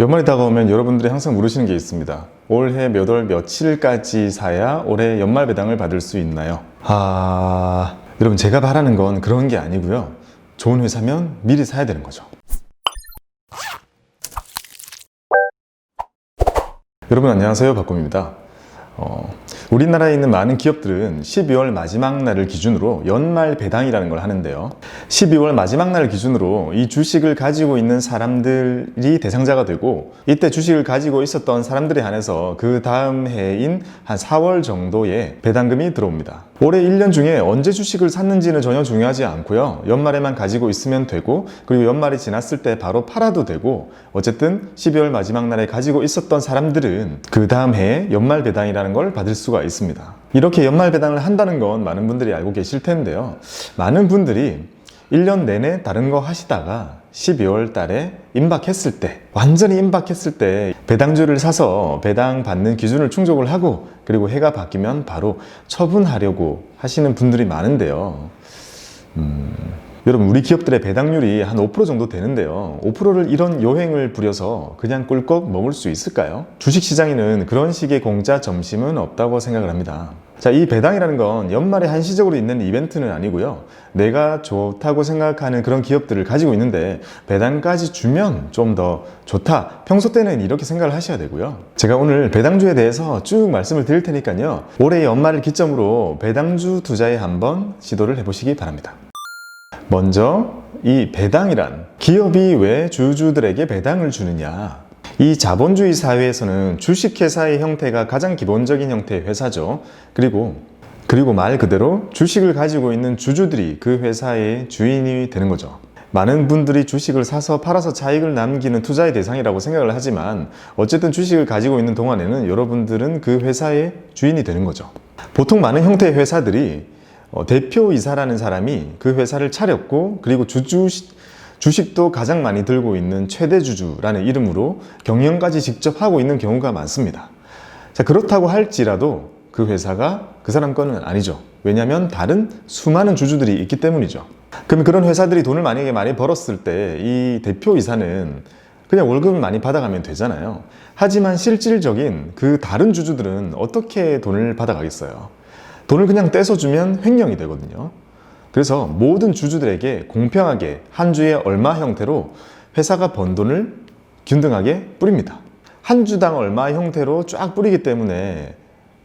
연말이 다가오면 여러분들이 항상 물으시는 게 있습니다. 올해 몇 월 며칠까지 사야 올해 연말 배당을 받을 수 있나요? 아, 여러분 제가 바라는 건 그런 게 아니고요. 좋은 회사면 미리 사야 되는 거죠. 여러분 안녕하세요. 박곰입니다. 어, 우리나라에 있는 많은 기업들은 12월 마지막 날을 기준으로 연말 배당이라는 걸 하는데요. 12월 마지막 날을 기준으로 이 주식을 가지고 있는 사람들이 대상자가 되고 이때 주식을 가지고 있었던 사람들에 한해서 그 다음 해인 한 4월 정도에 배당금이 들어옵니다. 올해 1년 중에 언제 주식을 샀는지는 전혀 중요하지 않고요. 연말에만 가지고 있으면 되고 그리고 연말이 지났을 때 바로 팔아도 되고 어쨌든 12월 마지막 날에 가지고 있었던 사람들은 그 다음 해에 연말 배당이라는 걸 받을 수가 있습니다. 이렇게 연말 배당을 한다는 건 많은 분들이 알고 계실 텐데요. 많은 분들이 1년 내내 다른 거 하시다가 12월 달에 임박했을 때, 완전히 임박했을 때 배당주를 사서 배당 받는 기준을 충족을 하고 그리고 해가 바뀌면 바로 처분하려고 하시는 분들이 많은데요. 음, 여러분 우리 기업들의 배당률이 한 5% 정도 되는데요. 5%를 이런 요행을 부려서 그냥 꿀꺽 먹을 수 있을까요? 주식시장에는 그런 식의 공짜 점심은 없다고 생각을 합니다. 자, 이 배당이라는 건 연말에 한시적으로 있는 이벤트는 아니고요. 내가 좋다고 생각하는 그런 기업들을 가지고 있는데 배당까지 주면 좀 더 좋다. 평소 때는 이렇게 생각을 하셔야 되고요. 제가 오늘 배당주에 대해서 쭉 말씀을 드릴 테니까요. 올해 연말을 기점으로 배당주 투자에 한번 시도를 해보시기 바랍니다. 먼저 이 배당이란 기업이 왜 주주들에게 배당을 주느냐. 이 자본주의 사회에서는 주식회사의 형태가 가장 기본적인 형태의 회사죠. 그리고 그리고 말 그대로 주식을 가지고 있는 주주들이 그 회사의 주인이 되는 거죠. 많은 분들이 주식을 사서 팔아서 차익을 남기는 투자의 대상이라고 생각을 하지만 어쨌든 주식을 가지고 있는 동안에는 여러분들은 그 회사의 주인이 되는 거죠. 보통 많은 형태의 회사들이 어, 대표이사라는 사람이 그 회사를 차렸고 그리고 주주 주식도 가장 많이 들고 있는 최대 주주라는 이름으로 경영까지 직접 하고 있는 경우가 많습니다. 자 그렇다고 할지라도 그 회사가 그 사람 거는 아니죠. 왜냐하면 다른 수많은 주주들이 있기 때문이죠. 그럼 그런 회사들이 돈을 만약에 많이 벌었을 때 이 대표이사는 그냥 월급을 많이 받아가면 되잖아요. 하지만 실질적인 그 다른 주주들은 어떻게 돈을 받아가겠어요? 돈을 그냥 떼서 주면 횡령이 되거든요. 그래서 모든 주주들에게 공평하게 한 주에 얼마 형태로 회사가 번 돈을 균등하게 뿌립니다. 한 주당 얼마 형태로 쫙 뿌리기 때문에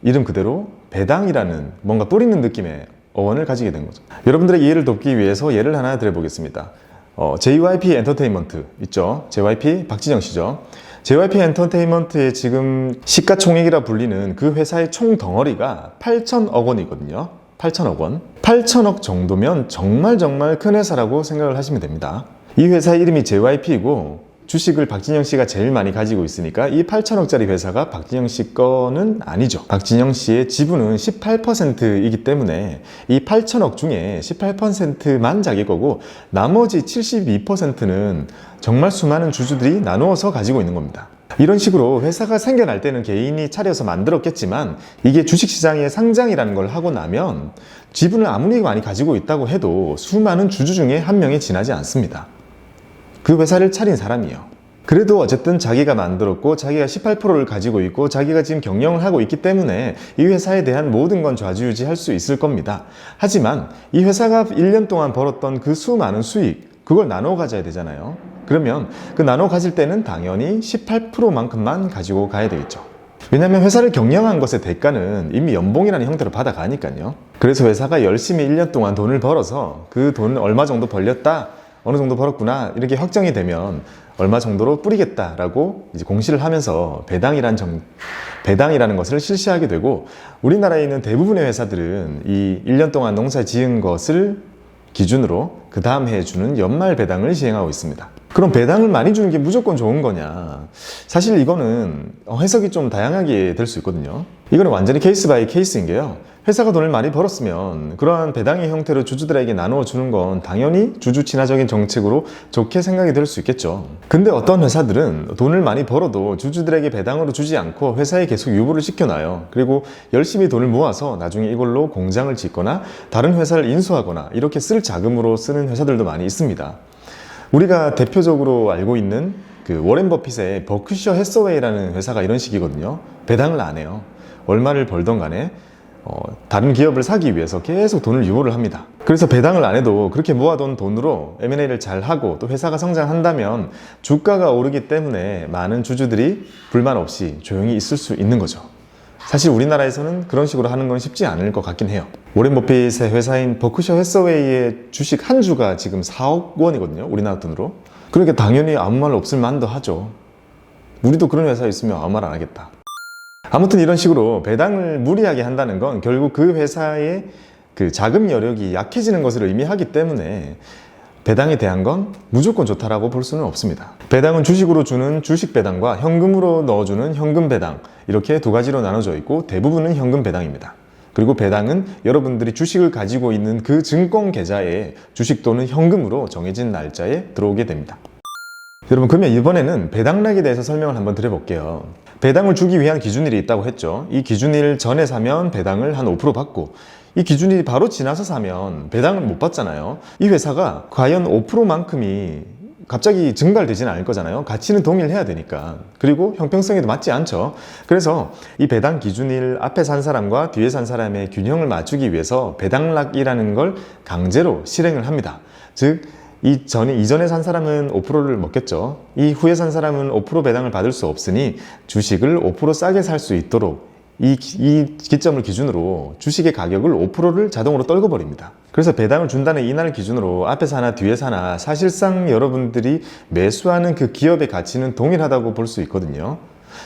이름 그대로 배당이라는 뭔가 뿌리는 느낌의 어원을 가지게 된 거죠. 여러분들의 이해를 돕기 위해서 예를 하나 드려보겠습니다. 어, JYP 엔터테인먼트 있죠? JYP 박진영 씨죠? JYP 엔터테인먼트의 지금 시가총액이라 불리는 그 회사의 총 덩어리가 8천억 원이거든요. 8천억 원. 8천억 정도면 정말 정말 큰 회사라고 생각을 하시면 됩니다. 이 회사 이름이 JYP이고 주식을 박진영 씨가 제일 많이 가지고 있으니까 이 8천억짜리 회사가 박진영 씨 거는 아니죠. 박진영 씨의 지분은 18%이기 때문에 이 8천억 중에 18%만 자기 거고 나머지 72%는 정말 수많은 주주들이 나누어서 가지고 있는 겁니다. 이런 식으로 회사가 생겨날 때는 개인이 차려서 만들었겠지만 이게 주식시장의 상장이라는 걸 하고 나면 지분을 아무리 많이 가지고 있다고 해도 수많은 주주 중에 한 명이 지나지 않습니다. 그 회사를 차린 사람이요. 그래도 어쨌든 자기가 만들었고 자기가 18%를 가지고 있고 자기가 지금 경영을 하고 있기 때문에 이 회사에 대한 모든 건 좌지우지할 수 있을 겁니다. 하지만 이 회사가 1년 동안 벌었던 그 수많은 수익 그걸 나눠 가져야 되잖아요. 그러면 그 나눠 가질 때는 당연히 18%만큼만 가지고 가야 되겠죠. 왜냐하면 회사를 경영한 것의 대가는 이미 연봉이라는 형태로 받아가니까요. 그래서 회사가 열심히 1년 동안 돈을 벌어서 그 돈을 얼마 정도 벌렸다, 어느 정도 벌었구나 이렇게 확정이 되면 얼마 정도로 뿌리겠다라고 이제 공시를 하면서 배당이란 정, 배당이라는 것을 실시하게 되고 우리나라에 있는 대부분의 회사들은 이 1년 동안 농사 지은 것을 기준으로 그 다음 해에 주는 연말 배당을 시행하고 있습니다. 그럼 배당을 많이 주는 게 무조건 좋은 거냐? 사실 이거는 해석이 좀 다양하게 될 수 있거든요. 이거는 완전히 케이스 바이 케이스인 게요. 회사가 돈을 많이 벌었으면 그러한 배당의 형태로 주주들에게 나누어 주는 건 당연히 주주 친화적인 정책으로 좋게 생각이 될 수 있겠죠. 근데 어떤 회사들은 돈을 많이 벌어도 주주들에게 배당으로 주지 않고 회사에 계속 유보를 시켜놔요. 그리고 열심히 돈을 모아서 나중에 이걸로 공장을 짓거나 다른 회사를 인수하거나 이렇게 쓸 자금으로 쓰는 회사들도 많이 있습니다. 우리가 대표적으로 알고 있는 그 워렌 버핏의 버크셔 해서웨이라는 회사가 이런 식이거든요. 배당을 안 해요. 얼마를 벌던 간에 어, 다른 기업을 사기 위해서 계속 돈을 유보를 합니다. 그래서 배당을 안 해도 그렇게 모아둔 돈으로 M&A를 잘 하고 또 회사가 성장한다면 주가가 오르기 때문에 많은 주주들이 불만 없이 조용히 있을 수 있는 거죠. 사실 우리나라에서는 그런 식으로 하는 건 쉽지 않을 것 같긴 해요. 워렌 버핏의 회사인 버크셔 해서웨이의 주식 한 주가 지금 4억 원이거든요. 우리나라 돈으로. 그러니까 당연히 아무 말 없을 만도 하죠. 우리도 그런 회사에 있으면 아무 말 안 하겠다. 아무튼 이런 식으로 배당을 무리하게 한다는 건 결국 그 회사의 그 자금 여력이 약해지는 것을 의미하기 때문에 배당에 대한 건 무조건 좋다라고 볼 수는 없습니다. 배당은 주식으로 주는 주식 배당과 현금으로 넣어주는 현금 배당 이렇게 두 가지로 나눠져 있고 대부분은 현금 배당입니다. 그리고 배당은 여러분들이 주식을 가지고 있는 그 증권 계좌에 주식 또는 현금으로 정해진 날짜에 들어오게 됩니다. 여러분 그러면 이번에는 배당락에 대해서 설명을 한번 드려볼게요. 배당을 주기 위한 기준일이 있다고 했죠. 이 기준일 전에 사면 배당을 한 5% 받고 이 기준일이 바로 지나서 사면 배당을 못 받잖아요. 이 회사가 과연 5%만큼이 갑자기 증발되지는 않을 거잖아요. 가치는 동일해야 되니까. 그리고 형평성에도 맞지 않죠. 그래서 이 배당 기준일 앞에 산 사람과 뒤에 산 사람의 균형을 맞추기 위해서 배당락이라는 걸 강제로 실행을 합니다. 즉, 이 전에 이전에 산 사람은 5%를 먹겠죠. 이 후에 산 사람은 5% 배당을 받을 수 없으니 주식을 5% 싸게 살 수 있도록 이, 기- 이 기점을 기준으로 주식의 가격을 5%를 자동으로 떨궈 버립니다. 그래서 배당을 준다는 이날 기준으로 앞에서 하나 뒤에서 하나 사실상 여러분들이 매수하는 그 기업의 가치는 동일하다고 볼 수 있거든요.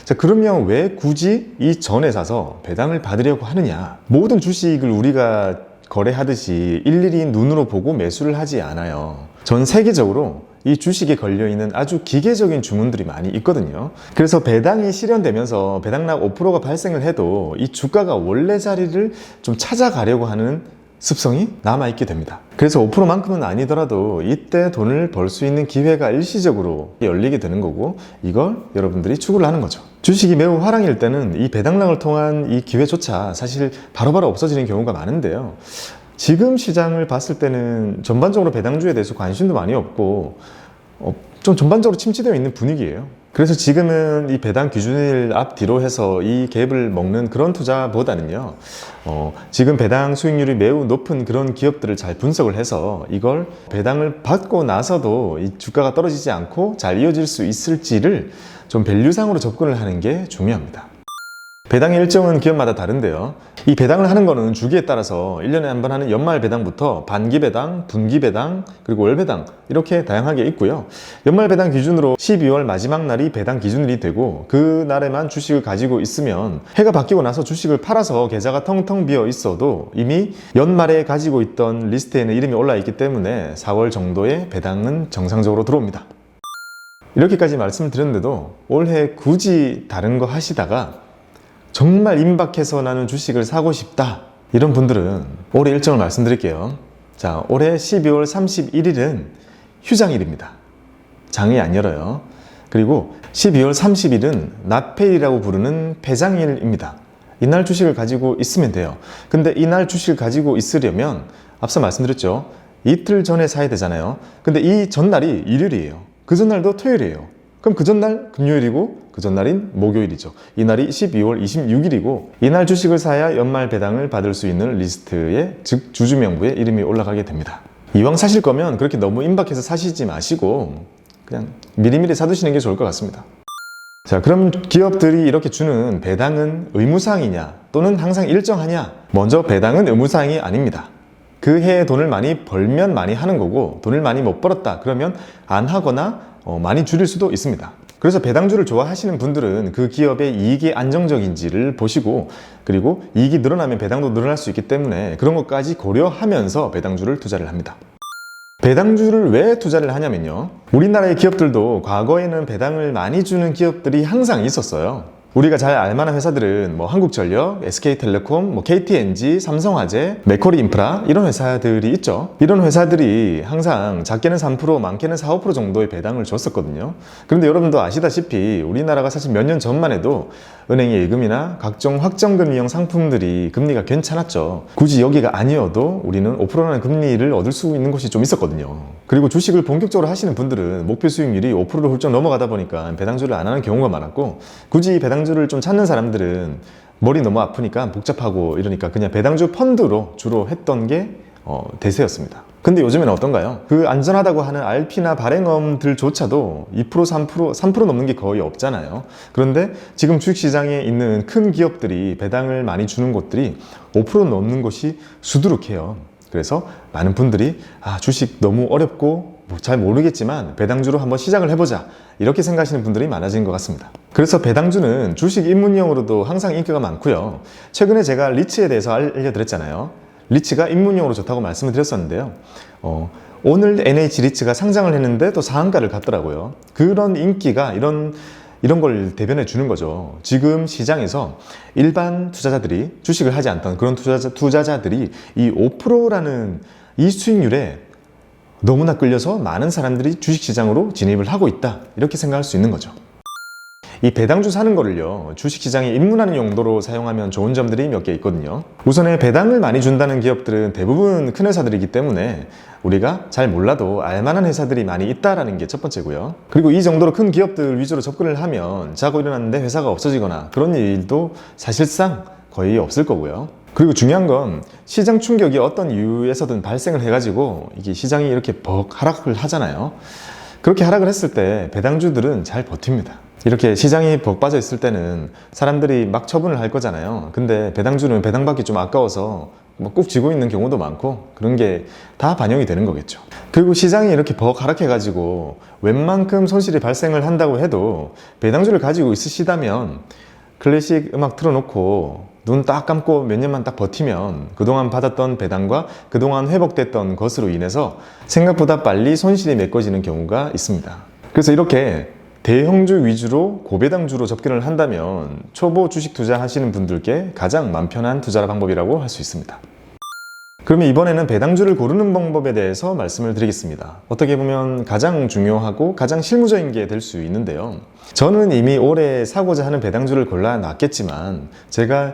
자, 그러면 왜 굳이 이 전에 사서 배당을 받으려고 하느냐? 모든 주식을 우리가 거래하듯이 일일이 눈으로 보고 매수를 하지 않아요. 전 세계적으로 이 주식에 걸려있는 아주 기계적인 주문들이 많이 있거든요. 그래서 배당이 실현되면서 배당락 5%가 발생을 해도 이 주가가 원래 자리를 좀 찾아가려고 하는 습성이 남아있게 됩니다. 그래서 5%만큼은 아니더라도 이때 돈을 벌 수 있는 기회가 일시적으로 열리게 되는 거고 이걸 여러분들이 추구를 하는 거죠. 주식이 매우 화랑일 때는 이 배당락을 통한 이 기회조차 사실 바로바로 없어지는 경우가 많은데요. 지금 시장을 봤을 때는 전반적으로 배당주에 대해서 관심도 많이 없고 어, 좀 전반적으로 침체되어 있는 분위기예요. 그래서 지금은 이 배당 기준일 앞뒤로 해서 이 갭을 먹는 그런 투자보다는요, 어, 지금 배당 수익률이 매우 높은 그런 기업들을 잘 분석을 해서 이걸 배당을 받고 나서도 이 주가가 떨어지지 않고 잘 이어질 수 있을지를 좀 밸류상으로 접근을 하는 게 중요합니다. 배당의 일정은 기업마다 다른데요. 이 배당을 하는 거는 주기에 따라서 1년에 한 번 하는 연말 배당부터 반기 배당, 분기 배당, 그리고 월 배당 이렇게 다양하게 있고요. 연말 배당 기준으로 12월 마지막 날이 배당 기준일이 되고 그 날에만 주식을 가지고 있으면 해가 바뀌고 나서 주식을 팔아서 계좌가 텅텅 비어 있어도 이미 연말에 가지고 있던 리스트에는 이름이 올라 있기 때문에 4월 정도의 배당은 정상적으로 들어옵니다. 이렇게까지 말씀을 드렸는데도 올해 굳이 다른 거 하시다가 정말 임박해서 나는 주식을 사고 싶다. 이런 분들은 올해 일정을 말씀드릴게요. 자, 올해 12월 31일은 휴장일입니다. 장이 안 열어요. 그리고 12월 30일은 납폐일이라고 부르는 폐장일입니다. 이날 주식을 가지고 있으면 돼요. 근데 이날 주식을 가지고 있으려면 앞서 말씀드렸죠. 이틀 전에 사야 되잖아요. 근데 이 전날이 일요일이에요. 그 전날도 토요일이에요. 그럼 그 전날 금요일이고 그 전날인 목요일이죠. 이날이 12월 26일이고 이날 주식을 사야 연말 배당을 받을 수 있는 리스트에 즉 주주 명부에 이름이 올라가게 됩니다. 이왕 사실 거면 그렇게 너무 임박해서 사시지 마시고 그냥 미리미리 사두시는 게 좋을 것 같습니다. 자, 그럼 기업들이 이렇게 주는 배당은 의무사항이냐 또는 항상 일정하냐? 먼저 배당은 의무사항이 아닙니다. 그 해에 돈을 많이 벌면 많이 하는 거고 돈을 많이 못 벌었다 그러면 안 하거나 어, 많이 줄일 수도 있습니다. 그래서 배당주를 좋아하시는 분들은 그 기업의 이익이 안정적인지를 보시고 그리고 이익이 늘어나면 배당도 늘어날 수 있기 때문에 그런 것까지 고려하면서 배당주를 투자를 합니다. 배당주를 왜 투자를 하냐면요. 우리나라의 기업들도 과거에는 배당을 많이 주는 기업들이 항상 있었어요. 우리가 잘 알만한 회사들은 뭐 한국전력, SK텔레콤, 뭐 KTNG, 삼성화재, 메커리 인프라 이런 회사들이 있죠. 이런 회사들이 항상 작게는 3%, 많게는 4, 5% 정도의 배당을 줬었거든요. 그런데 여러분도 아시다시피 우리나라가 사실 몇 년 전만 해도 은행의 예금이나 각종 확정금리형 상품들이 금리가 괜찮았죠. 굳이 여기가 아니어도 우리는 5%라는 금리를 얻을 수 있는 곳이 좀 있었거든요. 그리고 주식을 본격적으로 하시는 분들은 목표 수익률이 5%를 훌쩍 넘어가다 보니까 배당주를 안 하는 경우가 많았고 굳이 배당 주를 좀 찾는 사람들은 머리 너무 아프니까 복잡하고 이러니까 그냥 배당주 펀드로 주로 했던 게 어, 대세였습니다. 근데 요즘에는 어떤가요? 그 안전하다고 하는 RP나 발행엄들조차도 2% 3% 3% 넘는 게 거의 없잖아요. 그런데 지금 주식시장에 있는 큰 기업들이 배당을 많이 주는 곳들이 5% 넘는 곳이 수두룩해요. 그래서 많은 분들이 아 주식 너무 어렵고 뭐 잘 모르겠지만 배당주로 한번 시작을 해보자 이렇게 생각하시는 분들이 많아진 것 같습니다. 그래서 배당주는 주식 입문용으로도 항상 인기가 많고요. 최근에 제가 리츠에 대해서 알려드렸잖아요. 리츠가 입문용으로 좋다고 말씀을 드렸었는데요. 어, 오늘 NH 리츠가 상장을 했는데 또 상한가를 갔더라고요. 그런 인기가 이런 이런 걸 대변해 주는 거죠. 지금 시장에서 일반 투자자들이 주식을 하지 않던 그런 투자자, 투자자들이 이 5%라는 이 수익률에 너무나 끌려서 많은 사람들이 주식 시장으로 진입을 하고 있다. 이렇게 생각할 수 있는 거죠. 이 배당주 사는 거를요, 주식 시장에 입문하는 용도로 사용하면 좋은 점들이 몇 개 있거든요. 우선에 배당을 많이 준다는 기업들은 대부분 큰 회사들이기 때문에 우리가 잘 몰라도 알만한 회사들이 많이 있다라는 게 첫 번째고요. 그리고 이 정도로 큰 기업들 위주로 접근을 하면 자고 일어났는데 회사가 없어지거나 그런 일도 사실상 거의 없을 거고요. 그리고 중요한 건 시장 충격이 어떤 이유에서든 발생을 해가지고 이게 시장이 이렇게 벅 하락을 하잖아요. 그렇게 하락을 했을 때 배당주들은 잘 버팁니다. 이렇게 시장이 벅 빠져 있을 때는 사람들이 막 처분을 할 거잖아요. 근데 배당주는 배당받기 좀 아까워서 뭐꾹 쥐고 있는 경우도 많고 그런 게 다 반영이 되는 거겠죠. 그리고 시장이 이렇게 벅 하락해가지고 웬만큼 손실이 발생을 한다고 해도 배당주를 가지고 있으시다면 클래식 음악 틀어놓고 눈 딱 감고 몇 년만 딱 버티면 그동안 받았던 배당과 그동안 회복됐던 것으로 인해서 생각보다 빨리 손실이 메꿔지는 경우가 있습니다. 그래서 이렇게 대형주 위주로 고배당주로 접근을 한다면 초보 주식 투자하시는 분들께 가장 맘 편한 투자 방법이라고 할 수 있습니다. 그러면 이번에는 배당주를 고르는 방법에 대해서 말씀을 드리겠습니다. 어떻게 보면 가장 중요하고 가장 실무적인 게 될 수 있는데요. 저는 이미 올해 사고자 하는 배당주를 골라 놨겠지만 제가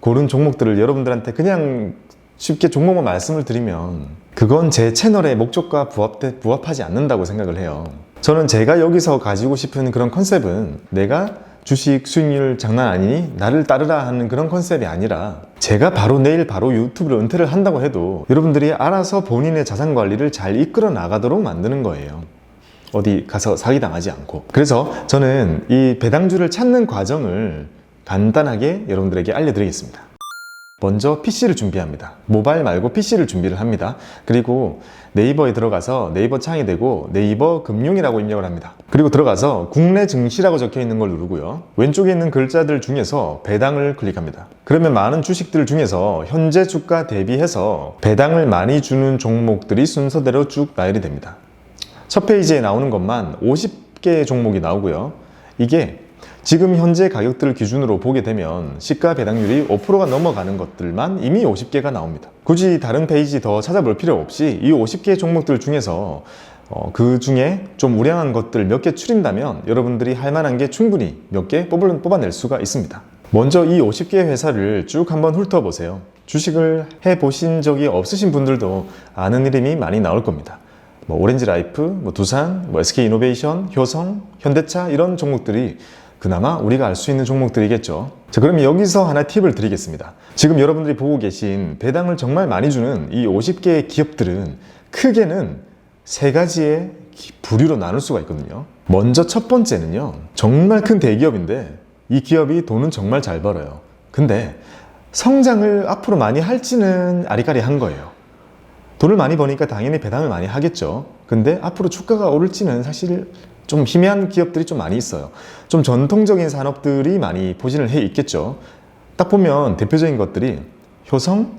고른 종목들을 여러분들한테 그냥 쉽게 종목만 말씀을 드리면 그건 제 채널의 목적과 부합, 부합하지 않는다고 생각을 해요. 저는 제가 여기서 가지고 싶은 그런 컨셉은 내가 주식 수익률 장난 아니니 나를 따르라 하는 그런 컨셉이 아니라 제가 바로 내일 바로 유튜브를 은퇴를 한다고 해도 여러분들이 알아서 본인의 자산 관리를 잘 이끌어 나가도록 만드는 거예요. 어디 가서 사기당하지 않고. 그래서 저는 이 배당주를 찾는 과정을 간단하게 여러분들에게 알려드리겠습니다. 먼저 PC를 준비합니다. 모바일 말고 PC를 준비를 합니다. 그리고 네이버에 들어가서 네이버 창이 되고 네이버 금융이라고 입력을 합니다. 그리고 들어가서 국내 증시라고 적혀 있는 걸 누르고요. 왼쪽에 있는 글자들 중에서 배당을 클릭합니다. 그러면 많은 주식들 중에서 현재 주가 대비해서 배당을 많이 주는 종목들이 순서대로 쭉 나열이 됩니다. 첫 페이지에 나오는 것만 50개의 종목이 나오고요. 이게 지금 현재 가격들을 기준으로 보게 되면 시가 배당률이 5%가 넘어가는 것들만 이미 50개가 나옵니다. 굳이 다른 페이지 더 찾아볼 필요 없이 이 50개 종목들 중에서 어, 그 중에 좀 우량한 것들 몇 개 추린다면 여러분들이 할 만한 게 충분히 몇 개 뽑아낼 수가 있습니다. 먼저 이 50개 회사를 쭉 한번 훑어보세요. 주식을 해보신 적이 없으신 분들도 아는 이름이 많이 나올 겁니다. 뭐 오렌지 라이프, 뭐 두산, 뭐 SK 이노베이션, 효성, 현대차 이런 종목들이 그나마 우리가 알 수 있는 종목들이겠죠. 자, 그럼 여기서 하나 팁을 드리겠습니다. 지금 여러분들이 보고 계신 배당을 정말 많이 주는 이 50개의 기업들은 크게는 세 가지의 부류로 나눌 수가 있거든요. 먼저 첫 번째는요. 정말 큰 대기업인데 이 기업이 돈은 정말 잘 벌어요. 근데 성장을 앞으로 많이 할지는 아리까리한 거예요. 돈을 많이 버니까 당연히 배당을 많이 하겠죠. 근데 앞으로 주가가 오를지는 사실 좀 희미한 기업들이 좀 많이 있어요. 좀 전통적인 산업들이 많이 포진을 해 있겠죠. 딱 보면 대표적인 것들이 효성,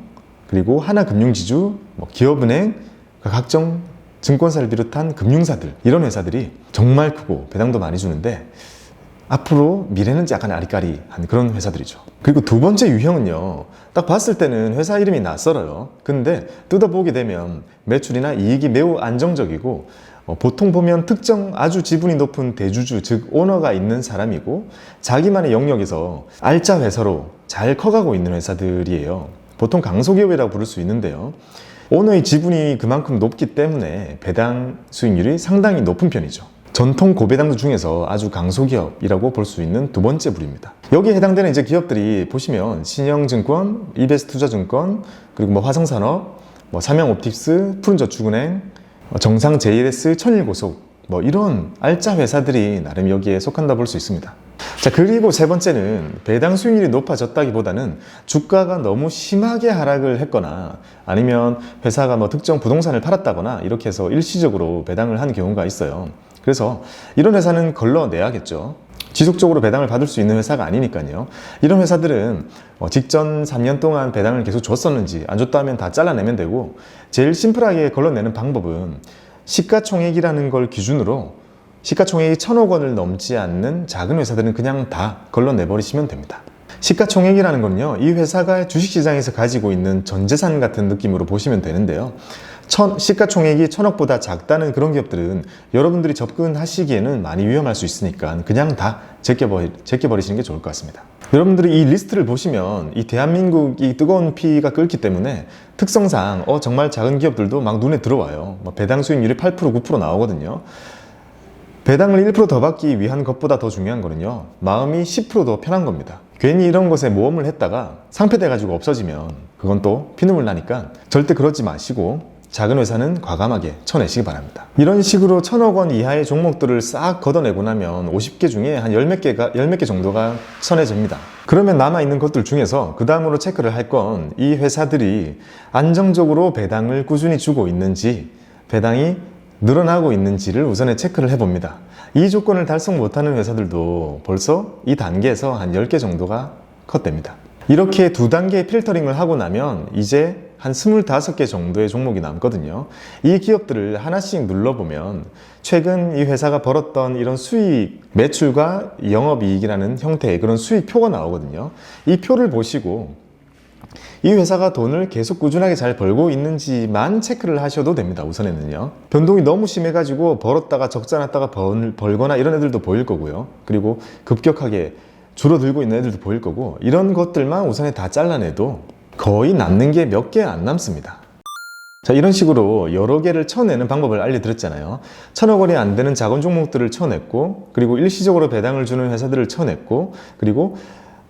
그리고 하나금융지주, 뭐 기업은행, 각종 증권사를 비롯한 금융사들, 이런 회사들이 정말 크고 배당도 많이 주는데 앞으로 미래는 약간 아리까리한 그런 회사들이죠. 그리고 두 번째 유형은요, 딱 봤을 때는 회사 이름이 낯설어요. 근데 뜯어보게 되면 매출이나 이익이 매우 안정적이고 어, 보통 보면 특정 아주 지분이 높은 대주주, 즉 오너가 있는 사람이고 자기만의 영역에서 알짜 회사로 잘 커가고 있는 회사들이에요. 보통 강소기업이라고 부를 수 있는데요. 오너의 지분이 그만큼 높기 때문에 배당 수익률이 상당히 높은 편이죠. 전통 고배당주 중에서 아주 강소기업이라고 볼 수 있는 두 번째 부류입니다. 여기에 해당되는 이제 기업들이 보시면 신영증권, 이베스투자증권, 그리고 뭐 화성산업, 뭐 삼양옵틱스, 푸른저축은행, 어, 정상 JLS, 천일고속 뭐 이런 알짜 회사들이 나름 여기에 속한다 볼 수 있습니다. 자 그리고 세 번째는 배당 수익률이 높아졌다기보다는 주가가 너무 심하게 하락을 했거나 아니면 회사가 뭐 특정 부동산을 팔았다거나 이렇게 해서 일시적으로 배당을 한 경우가 있어요. 그래서 이런 회사는 걸러내야겠죠. 지속적으로 배당을 받을 수 있는 회사가 아니니까요. 이런 회사들은 어, 직전 3년 동안 배당을 계속 줬었는지 안 줬다 하면 다 잘라내면 되고 제일 심플하게 걸러내는 방법은 시가총액이라는 걸 기준으로 시가총액이 천억 원을 넘지 않는 작은 회사들은 그냥 다 걸러내버리시면 됩니다. 시가총액이라는 건요, 이 회사가 주식시장에서 가지고 있는 전재산 같은 느낌으로 보시면 되는데요. 천, 시가총액이 천억보다 작다는 그런 기업들은 여러분들이 접근하시기에는 많이 위험할 수 있으니까 그냥 다 제껴버리, 제껴버리시는 게 좋을 것 같습니다. 여러분들이 이 리스트를 보시면 이 대한민국이 뜨거운 피가 끓기 때문에 특성상 어, 정말 작은 기업들도 막 눈에 들어와요. 뭐 배당 수익률이 8% 9% 나오거든요. 배당을 1%더 받기 위한 것보다 더 중요한 거는요. 마음이 10%더 편한 겁니다. 괜히 이런 것에 모험을 했다가 상패돼가지고 없어지면 그건 또 피눈물 나니까 절대 그러지 마시고 작은 회사는 과감하게 쳐내시기 바랍니다. 이런 식으로 천억 원 이하의 종목들을 싹 걷어내고 나면 50개 중에 한열몇 개가, 열몇개 정도가 쳐내집니다. 그러면 남아있는 것들 중에서 그 다음으로 체크를 할 건 이 회사들이 안정적으로 배당을 꾸준히 주고 있는지 배당이 늘어나고 있는지를 우선에 체크를 해봅니다. 이 조건을 달성 못하는 회사들도 벌써 이 단계에서 한 10개 정도가 컷됩니다. 이렇게 두 단계 필터링을 하고 나면 이제 한 25개 정도의 종목이 남거든요. 이 기업들을 하나씩 눌러보면 최근 이 회사가 벌었던 이런 수익, 매출과 영업이익이라는 형태의 그런 수익표가 나오거든요. 이 표를 보시고 이 회사가 돈을 계속 꾸준하게 잘 벌고 있는지만 체크를 하셔도 됩니다. 우선에는요. 변동이 너무 심해가지고 벌었다가 적자 났다가 벌, 벌거나 이런 애들도 보일 거고요. 그리고 급격하게 줄어들고 있는 애들도 보일 거고 이런 것들만 우선에 다 잘라내도 거의 남는 게 몇 개 안 남습니다. 자, 이런 식으로 여러 개를 쳐내는 방법을 알려드렸잖아요. 천억 원이 안 되는 작은 종목들을 쳐냈고, 그리고 일시적으로 배당을 주는 회사들을 쳐냈고, 그리고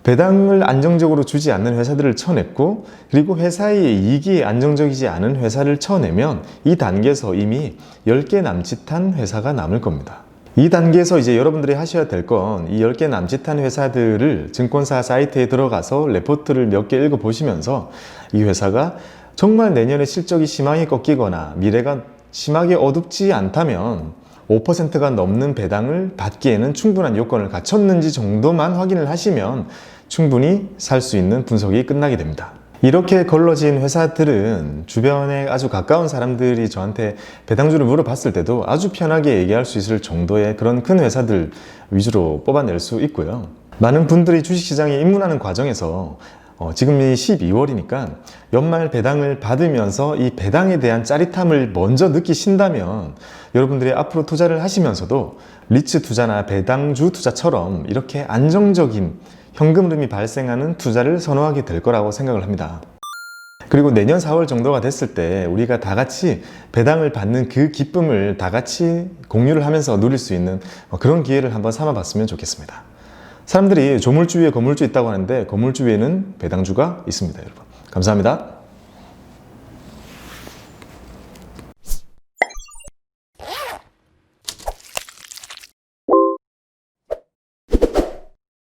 배당을 안정적으로 주지 않는 회사들을 쳐냈고, 그리고 회사의 이익이 안정적이지 않은 회사를 쳐내면 이 단계에서 이미 10개 남짓한 회사가 남을 겁니다. 이 단계에서 이제 여러분들이 하셔야 될 건 이 10개 남짓한 회사들을 증권사 사이트에 들어가서 레포트를 몇 개 읽어 보시면서 이 회사가 정말 내년에 실적이 심하게 꺾이거나 미래가 심하게 어둡지 않다면 5%가 넘는 배당을 받기에는 충분한 요건을 갖췄는지 정도만 확인을 하시면 충분히 살 수 있는 분석이 끝나게 됩니다. 이렇게 걸러진 회사들은 주변에 아주 가까운 사람들이 저한테 배당주를 물어봤을 때도 아주 편하게 얘기할 수 있을 정도의 그런 큰 회사들 위주로 뽑아낼 수 있고요. 많은 분들이 주식시장에 입문하는 과정에서 어, 지금이 12월이니까 연말 배당을 받으면서 이 배당에 대한 짜릿함을 먼저 느끼신다면 여러분들이 앞으로 투자를 하시면서도 리츠 투자나 배당주 투자처럼 이렇게 안정적인 현금 흐름이 발생하는 투자를 선호하게 될 거라고 생각을 합니다. 그리고 내년 4월 정도가 됐을 때 우리가 다 같이 배당을 받는 그 기쁨을 다 같이 공유를 하면서 누릴 수 있는 그런 기회를 한번 삼아 봤으면 좋겠습니다. 사람들이 조물주 위에 건물주 있다고 하는데 건물주 위에는 배당주가 있습니다, 여러분. 감사합니다.